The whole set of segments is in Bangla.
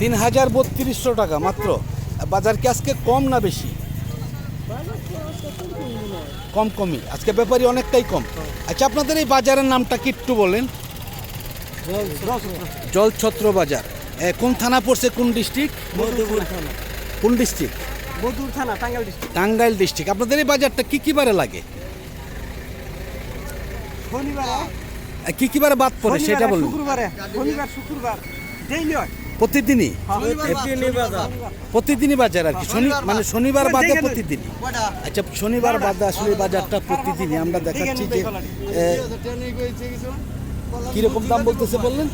তিন হাজার বত্রিশশো টাকা মাত্র। বাজার কি আজকে কম না বেশি? কম কমই। আজকে ব্যাপারী অনেকটাই কম। আচ্ছা আপনাদের এই বাজারের নামটা কি একটু বলেন? জলছত্র বাজার। কোন থানা পড়ছে কোন ডিস্ট্রিক্ট? কোন ডিস্ট্রিক্ট? মধুর থানা টাঙ্গাইল ডিস্ট্রিক্ট। টাঙ্গাইল ডিস্ট্রিক্ট। আপনাদের এই বাজারটা কি কি বারে লাগে? শনিবারে। কি কি বারে বাদ পড়ে সেটা বলুন। শুক্রবারে শনিবার শুক্রবার। ডেইলি হয়। প্রতিদিনই? প্রতিদিনই বাজার আর কি? শনি মানে শনিবার বাদে প্রতিদিনই? আচ্ছা শনিবার বাদে আসলে বাজারটা প্রতিদিনই। আমরা দেখাচ্ছি যে কীরকম দাম বলতেছে বললেন?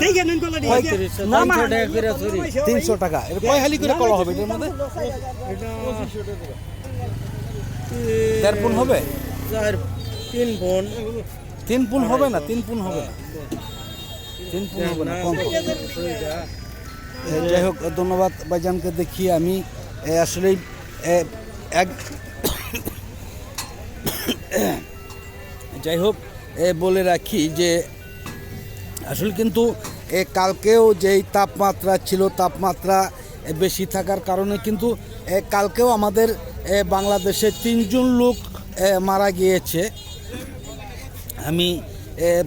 তিনশো টাকা করে চুরি। তিনশো টাকা। এটা কয় হালি করে কলা হবে এটার মধ্যে? দেড় পুন হবে? তিন বোন তিন পুন হবে না? তিন পুন হবে না? যাই হোক ধন্যবাদ ভাইজানকে দেখি আমি। আসলেই এক যাই হোক বলে রাখি যে, আসলে কিন্তু কালকেও যেই তাপমাত্রা ছিল, তাপমাত্রা বেশি থাকার কারণে কিন্তু কালকেও আমাদের বাংলাদেশে তিনজন লোক মারা গিয়েছে। আমি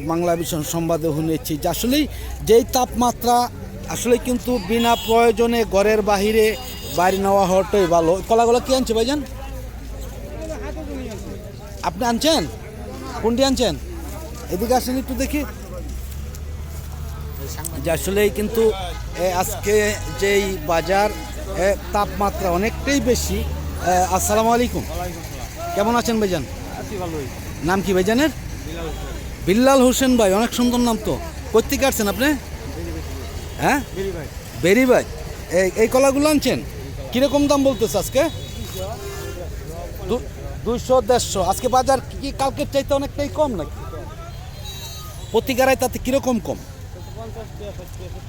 বাংলা ভীষণ সংবাদে শুনেছি যে আসলেই যেই তাপমাত্রা আসলে কিন্তু বিনা প্রয়োজনে ঘরের বাহিরে বাড়ি নেওয়া হওয়াটাই ভালো। কলাগুলো কি আনছে ভাইজান? আপনি আনছেন? কোনটি আনছেন? এদিকে আসেন একটু দেখি। যে আসলেই কিন্তু আজকে যেই বাজার তাপমাত্রা অনেকটাই বেশি। আসসালামু আলাইকুম। কেমন আছেন ভাইজান? নাম কি ভাইজানের? বিল্লাল হোসেন ভাই, অনেক সুন্দর নাম তো। কোথেকে আসছেন আপনি? হ্যাঁ? বেরি ভাই। এই এই কলাগুলো আনছেন? কীরকম দাম বলতেছে আজকে? দুইশো, দেড়শো। আজকে বাজার কি কালকের চাইতে অনেকটাই কম নাকি? প্রতিকারায় তাতে কীরকম কম?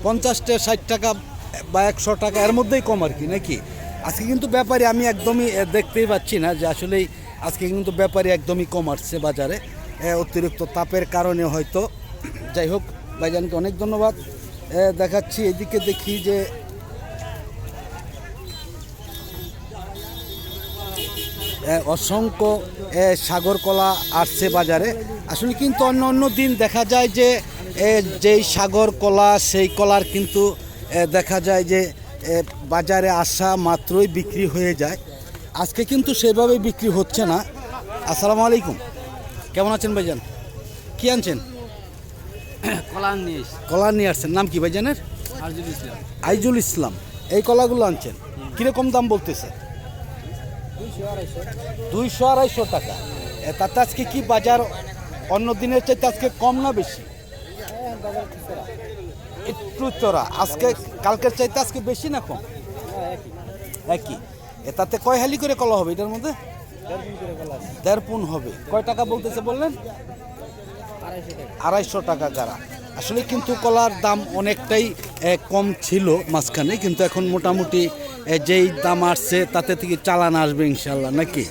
পঞ্চাশ টাকা, ষাট টাকা বা একশো টাকা, এর মধ্যেই কম আর কি, নাকি? আজকে কিন্তু ব্যাপারী, আমি একদমই দেখতেই পাচ্ছি না যে আসলেই আজকে কিন্তু ব্যাপারী একদমই কম আসছে বাজারে। অতিরিক্ত তাপের কারণে হয়তো। যাই হোক, ভাইজানকে অনেক ধন্যবাদ। দেখাচ্ছি এদিকে দেখি যে অসংখ্য সাগর কলা আসছে বাজারে। আসলে কিন্তু অন্য অন্য দিন দেখা যায় যে যেই সাগর কলা সেই কলার কিন্তু দেখা যায় যে বাজারে আসা মাত্রই বিক্রি হয়ে যায়। আজকে কিন্তু সেভাবে বিক্রি হচ্ছে না। আসসালামু আলাইকুম। কেমন আছেন ভাইজান? কি আনছেন? কলান নিয়ে কলা নিয়ে আসছেন। নাম কি ভাইজানের? আরজুল ইসলাম। আইজুল ইসলাম। এই কলাগুলো আনছেন? কীরকম দাম বলতেছে? দুইশো আড়াইশো টাকা। তাতে আজকে কি বাজার অন্য দিনের চাইতে আজকে কম না বেশি? একটু চড়া। আজকে কালকের চাইতে আজকে বেশি না কম? একই। তাতে কয় হালি করে কলা হবে এটার মধ্যে? হবে। কয় টাকা বলতেছে বললেন? আড়াইশো টাকা গাড়া। আসলে কিন্তু কলার দাম অনেকটাই কম ছিল মাঝখানে, কিন্তু এখন মোটামুটি যেই দাম আসছে তাতে থেকে চালান আসবে ইনশাল্লাহ নাকি?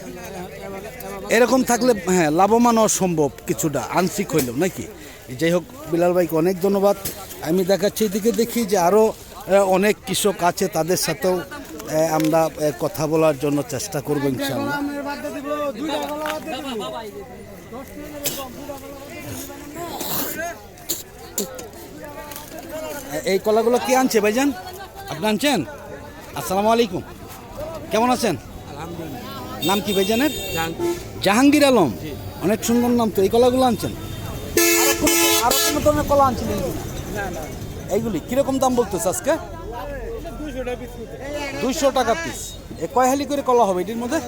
এরকম থাকলে হ্যাঁ লাভবান হওয়া সম্ভব কিছুটা, আংশিক হইলেও, নাকি? যাই হোক, বিলাল ভাইকে অনেক ধন্যবাদ। আমি দেখাচ্ছি এদিকে দেখি যে আরও অনেক কৃষক আছে, তাদের সাথেও আমরা কথা বলার জন্য চেষ্টা করব ইনশাল্লাহ এই কলাগুলো কে আনছে ভাইজান? আপনি আনছেন? আসসালামু আলাইকুম। কেমন আছেন? নাম কি ভাইজানের? জাহাঙ্গীর। আলম। অনেক সুন্দর নাম তো। এই কলাগুলো আনছেন? আরও কোনো- ধরনের কলা আনছিলেন এইগুলি কীরকম দাম বলতেছে আজকে? দুইশো টাকা পিস এ কয় হালি করে কলা হবে এটির মধ্যে?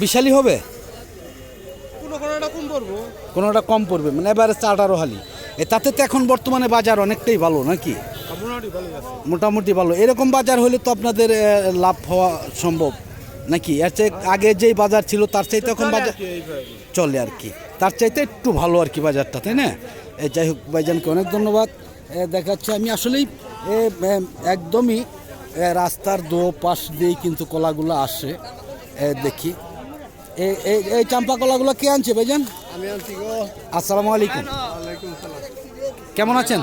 বিশালি হবে? কোনোটা কম পড়বে মানে এবারে আঠারো হালি। এ তাতে তো এখন বর্তমানে বাজার অনেকটাই ভালো নাকি? মোটামুটি ভালো। এরকম বাজার হলে তো আপনাদের লাভ হওয়া সম্ভব নাকি? এর চেয়ে আগে যেই বাজার ছিল তার চাইতে এখন বাজার চলে আর কি। তার চাইতে একটু ভালো আর কি বাজারটা তাই না? যাই হোক ভাইজানকে অনেক ধন্যবাদ। দেখাচ্ছে আমি আসলেই একদমই রাস্তার দো পাশ দিয়েই কিন্তু কলাগুলো আসে। দেখি। এই চাম্পা কলাগুলো কে আনছে ভাইজান? আসসালামু আলাইকুম। কেমন আছেন?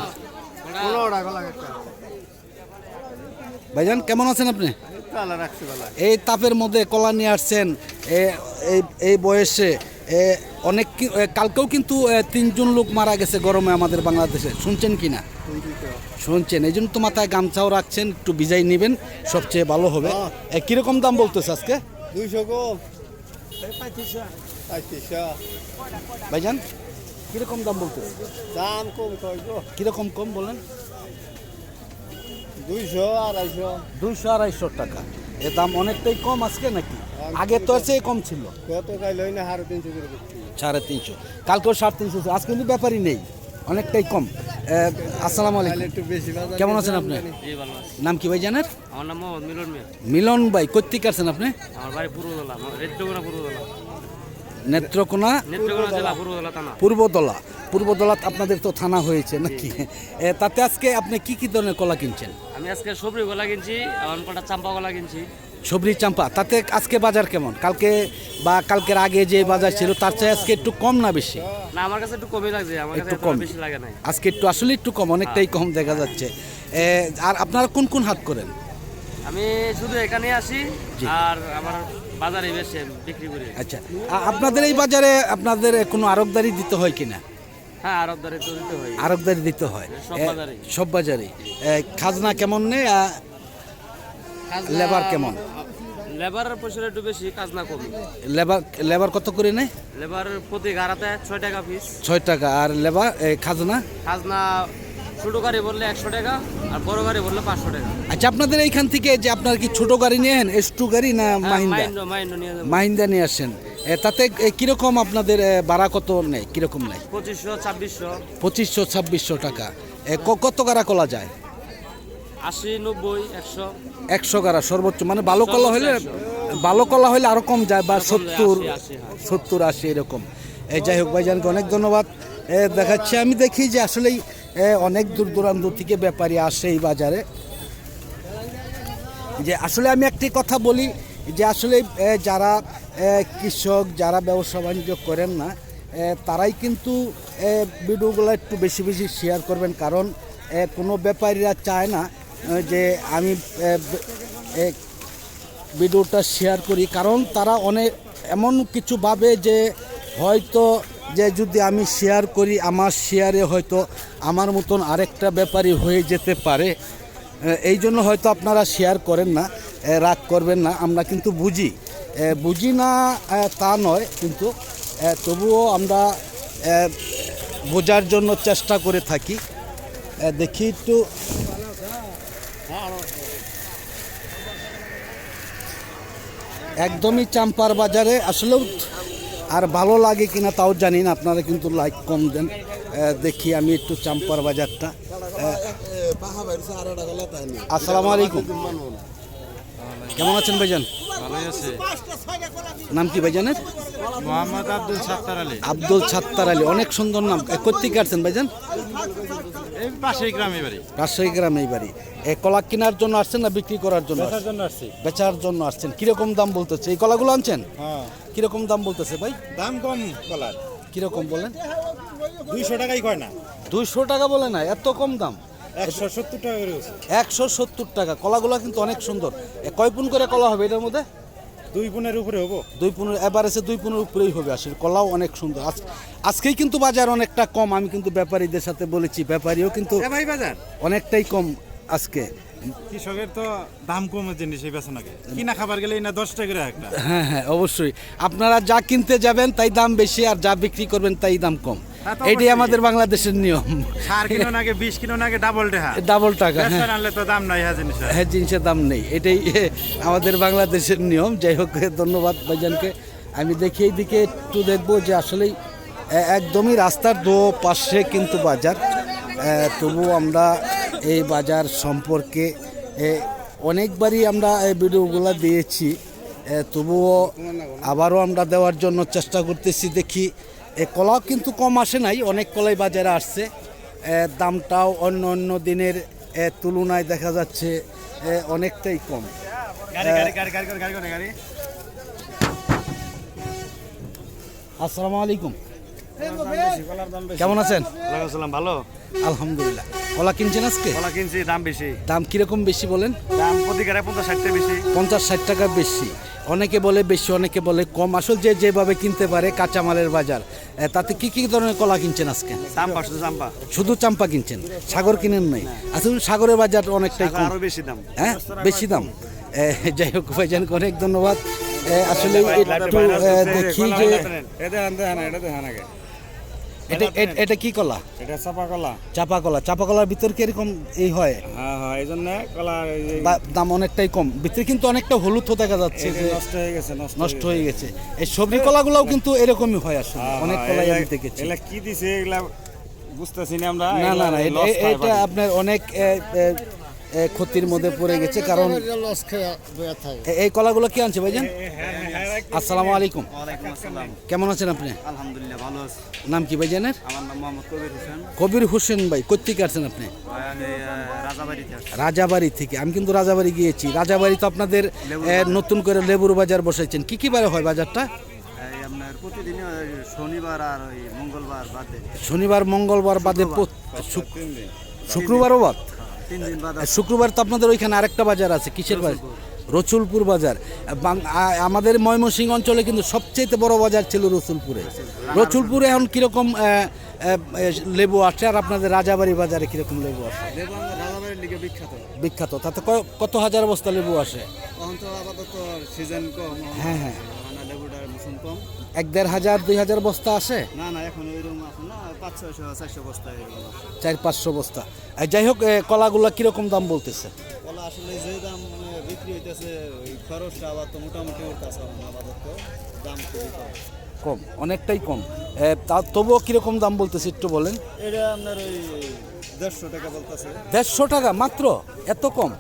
ভাইজান কেমন আছেন আপনি? এই তাপের মধ্যে কলা নিয়ে আসছেন এই এই বয়সে। অনেক কি- কালকেও কিন্তু তিনজন লোক মারা গেছে গরমে আমাদের বাংলাদেশে। শুনছেন কি না? শুনছেন এই জন্য তো মাথায় গামছাও রাখছেন একটু বিজাই নেবেন সবচেয়ে ভালো হবে। এ, কীরকম দাম বলতেছে আজকে? দুইশো গো। ভাইজান কীরকম দাম বলতেছে? দাম কম কীরকম কম বলেন? দুইশো আড়াইশো। দুইশো আড়াইশো টাকা। এ দাম অনেকটাই কম আজকে নাকি? আগে তো আছে কম ছিল। কত কাইল না সাড়ে তিনশো করে সাড়ে তিনশো। কালকেও সাড়ে তিনশো আজ আজকে কিন্তু ব্যাপারই নেই অনেকটাই কম। আসসালাম আলাইকুম। বেশি কেমন আছেন আপনি? জি ভালো আছি। নাম কি ভাই জানেন আমার নাম মিলন মিয়া। মিলন ভাই কোথেকে আছেন আপনি? আমার ভাই পূর্বদলা রেদ্রগোনা পূর্বদলা নেত্রকোনা পূর্বদলা পূর্বদলা আপনাদের তো থানা হয়েছে নাকি? তাতে আজকে আপনি কি কি ধরনের কলা কিনছেন? আমি আজকে সবরি গলা কিনছি আমার কটা চাম্পা গলা কিনছি। সবরি চাম্পা। তাতে আজকে বাজার কেমন? কালকে বা কালকের আগে যে বাজার ছিল তার চেয়ে আজকে একটু কম না বেশি? না আমার কাছে একটু কমই লাগছে আমার কাছে একটু কম। বেশি লাগে নাই। আজকে একটু আসলে একটু কম অনেকটাই কম দেখা যাচ্ছে। আর আপনারা কোন কোন হাট করেন? আমি শুধু এখানে আসি আর আমার বাজারে বেশি বিক্রি করি। আচ্ছা আপনাদের এই বাজারে আপনাদের কোনো আরবদারি দিতে হয় কিনা? হ্যাঁ তো দিতে হয়। আরবদারি দিতে হয়। সব এ, বাজারেই। সব বাজারে খাজনা কেমন নেই লেবার কেমন? লেবারের পয়সা একটু বেশি কাজ না কম। লেবার লেবার কত করে নেয় লেবার প্রতি গাড়াতে ছয় টাকা পিস ছয় টাকা। আর লেবার খাজনা? খাজনা ছোটো গাড়ি বললে একশো টাকা আর বড় গাড়ি বললে পাঁচশো টাকা। আচ্ছা আপনাদের এইখান থেকে যে আপনার কি ছোট গাড়ি নেন এস টু গাড়ি না হ্যাঁ, মাহিন্দা নিয়ে মাহিন্দা নিয়ে আসেন। তাতে কীরকম আপনাদের ভাড়া কত নেয়? কীরকম নেয়? পঁচিশশো ছাব্বিশশো। পঁচিশশো ছাব্বিশশো টাকা। কত গাড়া কলা যায়? আশি নব্বই একশো। একশো গাড়া সর্বোচ্চ মানে ভালো কলা হলে ভালো কলা হলে আরও কম যায় বা সত্তর হ্যাঁ। সত্তর আশি এরকম। যাই হোক ভাইজানকে অনেক ধন্যবাদ। দেখাচ্ছি, আমি দেখি যে আসলেই অনেক দূর দূরান্ত থেকে ব্যাপারী আসে এই বাজারে। যে আসলে আমি একটি কথা বলি, যে আসলে যারা কৃষক, যারা ব্যবসা বাণিজ্য করেন না তারাই কিন্তু ভিডিওগুলো একটু বেশি বেশি শেয়ার করবেন। কারণ কোনো ব্যাপারীরা চায় না যে আমি ভিডিওটা শেয়ার করি। কারণ তারা অনেক এমন কিছু ভাবে যে হয়তো যে যদি আমি শেয়ার করি, আমার শেয়ারে হয়তো আমার মতন আরেকটা ব্যাপারী হয়ে যেতে পারে। এই জন্য হয়তো আপনারা শেয়ার করেন না রাগ করবেন না, আমরা কিন্তু বুঝি। বুঝি না তা নয়, কিন্তু তবুও আমরা বোঝার জন্য চেষ্টা করে থাকি। দেখি একটু। একদমই চাম্পার বাজারে, আসলেও আর ভালো লাগে কিনা তাও জানি না, আপনারা কিন্তু লাইক কম দেন। দেখি আমি একটু চাম্পার বাজারটা। আসসালামু আলাইকুম। কেমন আছেন ভাইজান? ভালোই আছে। নাম কি ভাইজানের? মোহাম্মদ আব্দুল সাত্তার আলী। আব্দুল ছাত্তার আলী অনেক সুন্দর নাম। এ, কোত্থেকে আসছেন ভাইজান? এই পাশেই গ্রামে বাড়ি। রাজশাহী গ্রামে এই বাড়ি। এ কলা কেনার জন্য আসছেন না বিক্রি করার জন্য আসছি। বেচার জন্য আসছেন। কীরকম দাম বলতেছে? এই কলাগুলো আনছেন? হ্যাঁ। কীরকম দাম বলতেছে ভাই? দাম কম কলার। কীরকম বলেন? দুইশো টাকাই কয় না? দুইশো টাকা বলে না এত কম দাম। একশো সত্তর টাকা একশো সত্তর টাকা। কলাগুলো কিন্তু অনেক সুন্দর। কয় পুন করে কলা হবে এটার মধ্যে? দুই পুনের উপরে হব। দুই পুনের এভারেজে দুই পুনের উপরেই হবে আসলে। কলাও অনেক সুন্দর। আজ আজকেই কিন্তু বাজার অনেকটা কম। আমি কিন্তু ব্যাপারীদের সাথে বলেছি ব্যাপারীও কিন্তু বাজার? অনেকটাই কম আজকে। কৃষকের তো দাম কমের জিনিস এই বেচনাকে। কিনা খাবার গেলে না দশ টাকা একটা। হ্যাঁ হ্যাঁ অবশ্যই। আপনারা যা কিনতে যাবেন তাই দাম বেশি আর যা বিক্রি করবেন তাই দাম কম। এটাই আমাদের বাংলাদেশের নিয়ম। সার কিলো নাকি বিশ কিলো নাকি ডাবল টেহা। ডাবল টাকা হ্যাঁ। আনলে তো দাম নাই হ্যাঁ জিনিস হ্যাঁ জিনিসের দাম নেই। এটাই আমাদের বাংলাদেশের নিয়ম। যাই হোক ধন্যবাদ ভাইজানকে। আমি দেখি এই দিকে একটু দেখব যে আসলেই একদমই রাস্তার দো পাশে কিন্তু বাজার। এ, তবুও আমরা এই বাজার সম্পর্কে অনেকবারই আমরা এই ভিডিওগুলো দিয়েছি। তবুও আবারও আমরা দেওয়ার জন্য চেষ্টা করতেছি দেখি। এ কলাও কিন্তু কম আসে নাই অনেক কলাই বাজারে আসছে। দামটাও অন্য অন্য দিনের তুলনায় দেখা যাচ্ছে অনেকটাই কম। আসসালামু আলাইকুম। কেমন আছেন? ভালো? আলহামদুলিল্লাহ। কলা কিনছেন আজকে? কলা কিনছি দাম বেশি। দাম কীরকম বেশি বলেন? দাম প্রতিকারে পঞ্চাশ ষাটটা বেশি। পঞ্চাশ ষাট টাকা বেশি। অনেকে বলে বেশি অনেকে বলে কম। আসল যে যেভাবে কিনতে পারে কাঁচামালের বাজার তাতে কি কি ধরনের কলা কিনছেন আজকে? চাম্পা শুধু চাম্পা। শুধু চাম্পা কিনছেন? সাগর কিনেন নাই? আসলে সাগরের বাজার অনেকটাই কম। আরও বেশি দাম। হ্যাঁ? বেশি দাম? যাই হোক ভাইজানকে অনেক ধন্যবাদ। আসলে একটু দেখি যে এটা হ্যাঁ এটা দেখেন আগে এটা এ- এটা কি কলা? এটা চাপা কলা। চাপা কলা। চাপা কলার ভিতর কীরকম এই হয়? হ্যাঁ হ্যাঁ এই জন্য কলা এই যে বা- দাম অনেকটাই কম। ভিতরে কিন্তু অনেকটা হলুদ দেখা যাচ্ছে যে নষ্ট হয়ে গেছে নষ্ট হয়ে গেছে। এই সবজি কলাগুলোও কিন্তু এরকমই হয় আসলে। হ্যাঁ, অনেক হ্যাঁ, কলাই আমি দেখেছি। এগুলা কি দিছে এগুলা বুঝতেছি না আমরা। না না না এটা আপনার অনেক ক্ষতির মধ্যে পড়ে গেছে কারণ এই কলাগুলো কি আনছে ভাইজান? আসসালামু আলাইকুম। কেমন আছেন আপনি? আলহামদুলিল্লাহ ভালো আছি। নাম কি ভাইজানের? আমার নাম মোহাম্মদ কবির হোসেন। কবির হোসেন ভাই কোথেকে আছেন আপনি? রাজাবাড়ি থেকে আমি কিন্তু রাজাবাড়ি গিয়েছি। রাজাবাড়ি তো আপনাদের নতুন করে লেবুর বাজার বসাইছেন কি কি বারে হয় বাজারটা? শনিবার আর মঙ্গলবার বাদে। শনিবার মঙ্গলবার বাদে শুক্রবারও বাদ? শুক্রবার তো আপনাদের ওইখানে আরেকটা বাজার আছে কিসের বাজার? রসুলপুর বাজার। আমাদের ময়মনসিংহ অঞ্চলে কিন্তু সবচেয়ে বড় বাজার ছিল রসুলপুরে। রসুলপুরে। এখন কীরকম লেবু আসে আর আপনাদের রাজাবাড়ি বাজারে কীরকম লেবু আসে? বিখ্যাত। বিখ্যাত। তাতে কত হাজার বস্তা লেবু আসে? সিজন কম হ্যাঁ হ্যাঁ। মানে লেবুটার মৌসুম কম। এক দেড় হাজার দুই হাজার বস্তা আসে? না না এখন এখন না পাঁচ ছয়শো চারশো বস্তা এরকম চার পাঁচশো বস্তা। যাই হোক কলাগুলা কীরকম দাম বলতেছে? কলা আসলে যে দাম মানে বিক্রি হইতেছে ওই খরচটা আবার তো মোটামুটি উঠতেছে আপাতত দাম খুবই কম। কম অনেকটাই কম। তা তবুও কীরকম দাম বলতেছে একটু বলেন। এটা আপনার ওই দেড়শো টাকা বলতেছে। দেড়শো টাকা মাত্র? এত কম?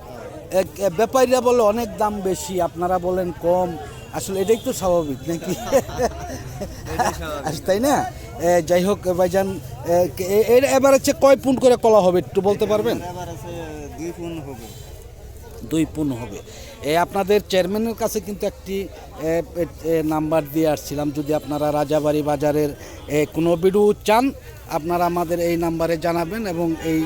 এক- ব্যাপারীরা বলে অনেক দাম বেশি আপনারা বলেন কম। আসলে এটাই তো স্বাভাবিক নাকি? আচ্ছা, তাই না? যাই হোক ভাইজান এবার হচ্ছে কয় পুন করে কলা হবে একটু বলতে পারবেন? দুই গুণ হবে। দুই পুন হবে। আপনাদের চেয়ারম্যানের কাছে কিন্তু একটি নাম্বার দিয়ে আসছিলাম। যদি আপনারা রাজাবাড়ি বাজারের কোনো বিডু চান আপনারা আমাদের এই নাম্বারে জানাবেন এবং এই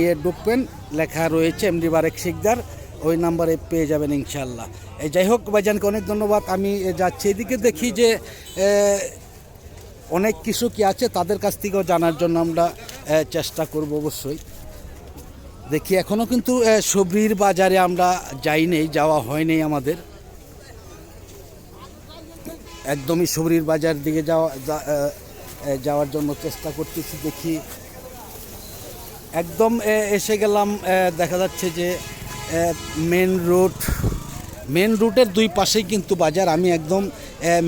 ইয়ে ঢুকবেন। লেখা রয়েছে এমডি বারেক শিকদার। ওই নাম্বারে পেয়ে যাবেন ইনশাল্লাহ এই যাই হোক ভাইজানকে অনেক ধন্যবাদ। আমি যাচ্ছি। এদিকে দেখি যে অনেক কিছু কি আছে তাদের কাছ থেকেও জানার জন্য আমরা চেষ্টা করব অবশ্যই। দেখি এখনও কিন্তু সবরির বাজারে আমরা যাইনি যাওয়া হয়নি আমাদের। একদমই সবরির বাজার দিকে যাওয়া যাওয়ার জন্য চেষ্টা করতেছি। দেখি, একদম এসে গেলাম দেখা যাচ্ছে যে মেন রোড মেন রুটের দুই পাশেই কিন্তু বাজার। আমি একদম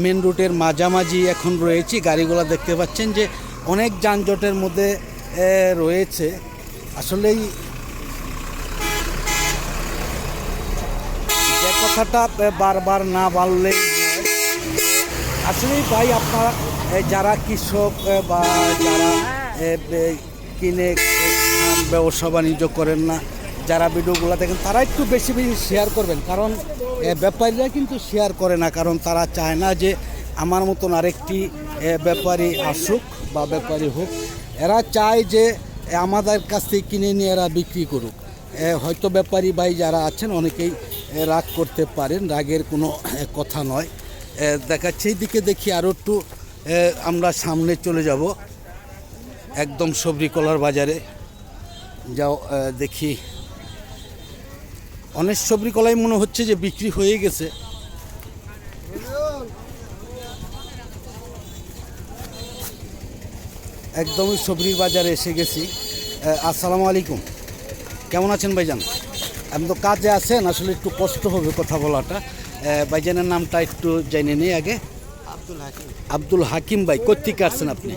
মেন রুটের মাঝামাঝি এখন রয়েছি। গাড়িগুলো দেখতে পাচ্ছেন যে অনেক যানজটের মধ্যে রয়েছে। আসলেই যে কথাটা বারবার না নয়। আসলেই ভাই, আপনারা যারা কৃষক বা যারা কিনে ব্যবসা বাণিজ্য করেন না যারা ভিডিওগুলো দেখেন, তারা একটু বেশি বেশি শেয়ার করবেন। কারণ ব্যাপারীরা কিন্তু শেয়ার করে না। কারণ তারা চায় না যে আমার মতন আরেকটি ব্যাপারী আসুক বা ব্যাপারী হোক। এরা চায় যে আমাদের কাছ থেকে কিনে নিয়ে এরা বিক্রি করুক। হয়তো ব্যাপারী ভাই যারা আছেন, অনেকেই রাগ করতে পারেন। রাগের কোনো কথা নয়। দেখাচ্ছে এই দিকে দেখি আরও একটু আমরা সামনে চলে যাব। একদম সবরি কলার বাজারে। যাও দেখি। অনেক সবরি কলাই মনে হচ্ছে যে বিক্রি হয়ে গেছে। একদমই সবরির বাজারে এসে গেছি। আসসালামু আলাইকুম। কেমন আছেন ভাইজান? আপনি তো কাজে আছেন আসলে একটু কষ্ট হবে কথা বলাটা। ভাইজানের নামটা একটু জেনে নিই আগে। আব্দুল হাকিম। আব্দুল হাকিম ভাই কোথেকে আসছেন আপনি?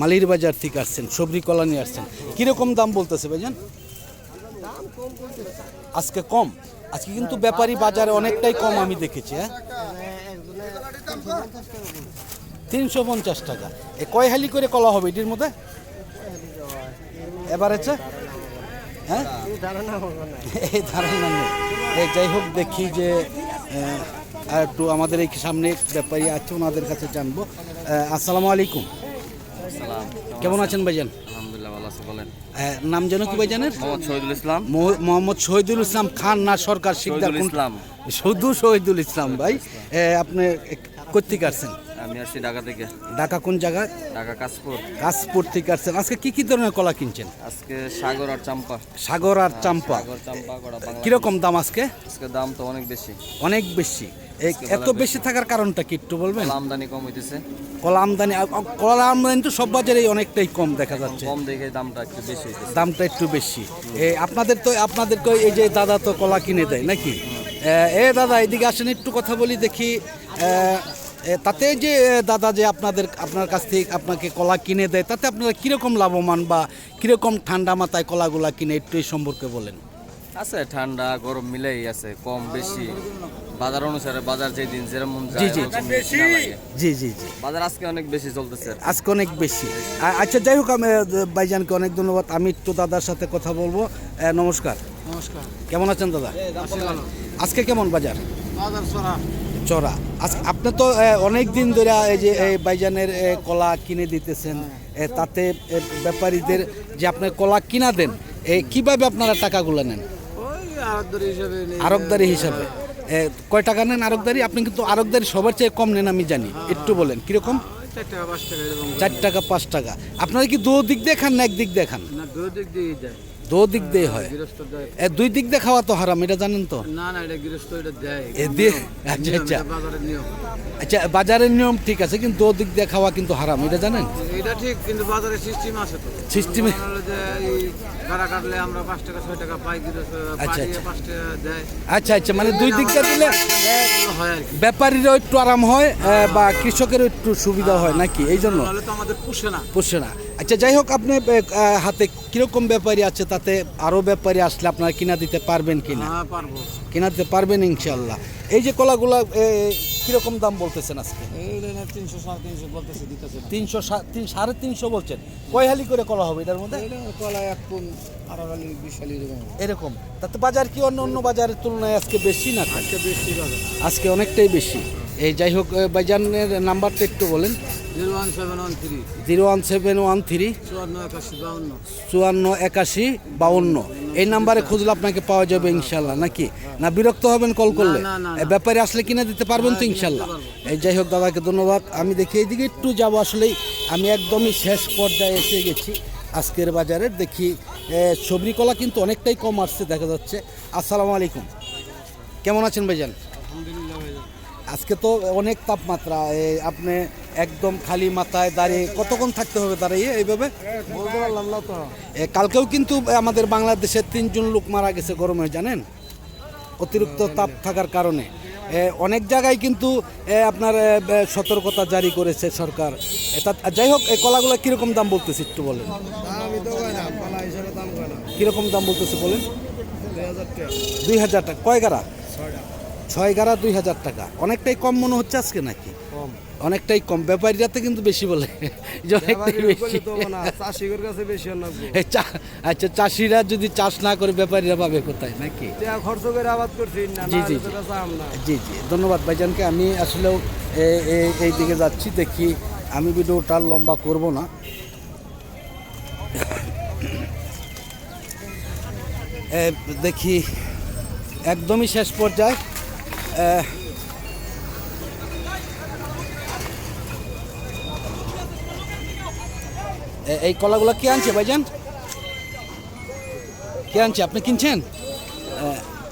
মালির বাজার। থেকে আসছেন সবরি কলা নিয়ে আসছেন। কীরকম দাম বলতেছে ভাইজান? আজকে কম। আজকে কিন্তু ব্যাপারী বাজারে অনেকটাই কম আমি দেখেছি হ্যাঁ। তিনশো পঞ্চাশ টাকা। এ কয় হালি করে কলা হবে এটির মধ্যে? এবার হচ্ছে হ্যাঁ? এই ধারণা নেই। যাই হোক দেখি যে আর একটু আমাদের এই সামনে ব্যাপারী আছে ওনাদের কাছে জানব। আসসালামু আলাইকুম। কেমন আছেন ভাইজান? আছে বলেন। নাম যেন কি ভাইজানের মোহাম্মদ শহীদুল ইসলাম। মোহাম্মদ শহীদুল ইসলাম খান না সরকার শিকদার ইসলাম। শুধু শহীদুল ইসলাম ভাই। আপনি কোথেকে আসছেন? আমি আসছি ঢাকা থেকে। ঢাকা কোন জায়গায় ঢাকা কাশপুর। কাশপুর থেকে আসছেন। আজকে কি কি ধরনের কলা কিনছেন? আজকে সাগর আর চাম্পা। সাগর আর চাম্পা। কীরকম দাম আজকে? আজকে দাম তো অনেক বেশি। অনেক বেশি। এত বেশি থাকার কারণটা কি একটু বলবেন? আমদানি কম হইতেছে। কলা আমদানি কলা আমদানি তো সব বাজারেই অনেকটাই কম দেখা যাচ্ছে। কম দেখে দামটা একটু বেশি দামটা একটু বেশি। আপনাদের তো আপনাদের তো এই যে দাদা তো কলা কিনে দেয় নাকি? এ, দাদা এদিকে আসেন একটু কথা বলি দেখি। তাতে যে দাদা যে আপনাদের আপনার কাছ থেকে আপনাকে কলা কিনে দেয় তাতে আপনারা কীরকম লাভবান বা কীরকম ঠান্ডা মাথায় কলাগুলা কিনে একটু এই সম্পর্কে বলেন। আছে ঠান্ডা গরম মিলেই আছে কম বেশি। বাজার অনুসারে বাজার যেই দিন যেরকম জি, জি। জি জি জি। বাজার আজকে অনেক বেশি চলতেছে। আজকে অনেক বেশি। আচ্ছা যাই হোক আমি ভাইজানকে অনেক ধন্যবাদ। আমি একটু দাদার সাথে কথা বলব। নমস্কার। নমস্কার। কেমন আছেন দাদা? আজকে কেমন বাজার? বাজার চড়া। চড়া। আজকে আপনি তো অনেক দিন ধরে এই যে এই বাইজানের কলা কিনে দিতেছেন। তাতে ব্যাপারীদের যে আপনার কলা কিনা দেন এ, কীভাবে আপনারা টাকাগুলো নেন? ওই আদর হিসাবে। কয় টাকা নেন আরকদারি আপনি কিন্তু আরকদারি সবার চেয়ে কম নেন আমি জানি। একটু বলেন কীরকম? চার টাকা পাঁচ টাকা আপনারা কি দু দিক দেখান না এক দিক দেখান? না দু দিক দিয়ে যায়। দু দিক দিয়ে হয়। এ, দুই দিক দিয়ে খাওয়া তো হারাম এটা জানেন তো? না না এটা গৃহস্থ এটা দেয়। আচ্ছা আচ্ছা। বাজারের নিয়ম। আচ্ছা বাজারের নিয়ম ঠিক আছে কিন্তু দু দিক দিয়ে খাওয়া কিন্তু হারাম এটা জানেন? এটা ঠিক কিন্তু বাজারে সিস্টেম আছে তো। System-এ- মনে হলো যে এই গাড়া কাটলে আমরা পাঁচ টাকা ছয় টাকা পাই গৃহস্থ আচ্ছা, আচ্ছা। আচ্ছা আচ্ছা মানে দুই দিক দিয়ে দিলে হয় ব্যাপারীরও একটু আরাম হয় বা কৃষকেরও একটু সুবিধা হয় নাকি? এই জন্য? তো আমাদের পুষে না। পোষে না। আচ্ছা যাই হোক আপনি হাতে কীরকম ব্যাপারী আছে? তাতে আরও ব্যাপারী আসলে আপনারা কিনা দিতে পারবেন কিনা? হ্যাঁ পারব। কিনা দিতে পারবেন ইনশাল্লাহ। এই যে কলাগুলা কীরকম দাম বলতেছেন আজকে? এই তিনশো সাড়ে তিনশো বলছেন। কয় হালি করে কলা হবে এটার মধ্যে? কলা এক এরকম তাতে বাজার কি অন্য অন্য বাজারের তুলনায় আজকে বেশি না? আজকে বেশি আজকে অনেকটাই বেশি। এই যাই হোক বাজারের নাম্বারটা একটু বলেন। Zero one seven one three. চুয়ান্ন একাশি বাউন্ন। এই নাম্বারে খুঁজলে আপনাকে পাওয়া যাবে ইনশাল্লাহ নাকি? না বিরক্ত হবেন কল করলে? ব্যাপারে আসলে কিনে দিতে পারবেন তো ইনশাল্লাহ এই যাই হোক দাদাকে ধন্যবাদ। আমি দেখি এইদিকে একটু যাব। আসলেই আমি একদমই শেষ পর্যায়ে এসে গেছি। আজকের বাজারে দেখি সবরি কলা কিন্তু অনেকটাই কম আসছে দেখা যাচ্ছে। আসসালামু আলাইকুম। কেমন আছেন ভাইজান? আজকে তো অনেক তাপমাত্রা। আপনি একদম খালি মাথায় দাঁড়িয়ে কতক্ষণ থাকতে হবে দাঁড়িয়ে এইভাবে? কালকেও কিন্তু আমাদের বাংলাদেশে তিনজন লোক মারা গেছে গরমে, জানেন? অতিরিক্ত তাপ থাকার কারণে। অনেক জায়গায় কিন্তু আপনার সতর্কতা জারি করেছে সরকার। যাই হোক এই কলাগুলো কীরকম দাম বলতেছে একটু বলেন। কীরকম দাম বলতেছে বলেন? দুই হাজার টাকা। কয় গাড়া? ছয় গাড়া দুই হাজার টাকা। অনেকটাই কম মনে হচ্ছে আজকে নাকি? কম। অনেকটাই কম। ব্যাপারীরাতে কিন্তু বেশি বলে। অনেকটাই বেশি। কাছে বেশি আচ্ছা চাষিরা যদি চাষ না করে ব্যাপারীরা পাবে কোথায় নাকি? খরচ করে আবাদ করছি না জি, জি, জি। জি ধন্যবাদ ভাইজানকে। আমি আসলেও এই দিকে যাচ্ছি দেখি আমি ভিডিওটা লম্বা করব না। দেখি একদমই শেষ পর্যায়ে। এই কলাগুলো কে আনছে ভাইজান? কে আনছে? আপনি কিনছেন?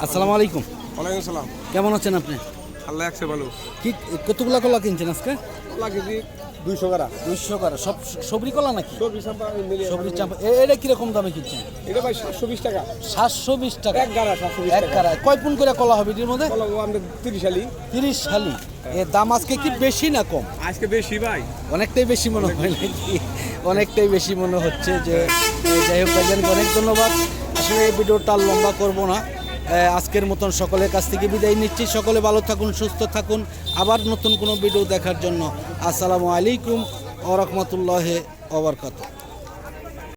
আসসালামু আলাইকুম। ওয়ালাইকুম সালাম। কেমন আছেন আপনি? আল্লাহ একশো ভালো। কি কতগুলা কলা কিনছেন আজকে? কলা কেজি দুইশো টাকা দুইশো করা। সব সবরি কলা নাকি? সবজি চাম্পা সবরি চাম্পা। এটা কীরকম দামে কিনছেন? এটা ভাই সাতশো বিশ টাকা। সাতশো বিশ টাকা। এক গাড়া সাতশো এক কারা কয় পুন করে কলা হবে এটির মধ্যে? আমরা তিরিশ আলি তিরিশ শালি এর দাম আজকে কি বেশি না কম? আজকে বেশি ভাই। অনেকটাই বেশি মনে হয় নাকি? অনেকটাই বেশি মনে হচ্ছে যে যাই হোক ভাইজানকে অনেক ধন্যবাদ। আসলে এই ভিডিওটা আর লম্বা করব না। আজকের মতন সকলের কাছ থেকে বিদায় নিচ্ছি। সকলে ভালো থাকুন, সুস্থ থাকুন। আবার নতুন কোনো ভিডিও দেখার জন্য আসসালামু আলাইকুম ও রহমতুল্লাহ ওবরকাত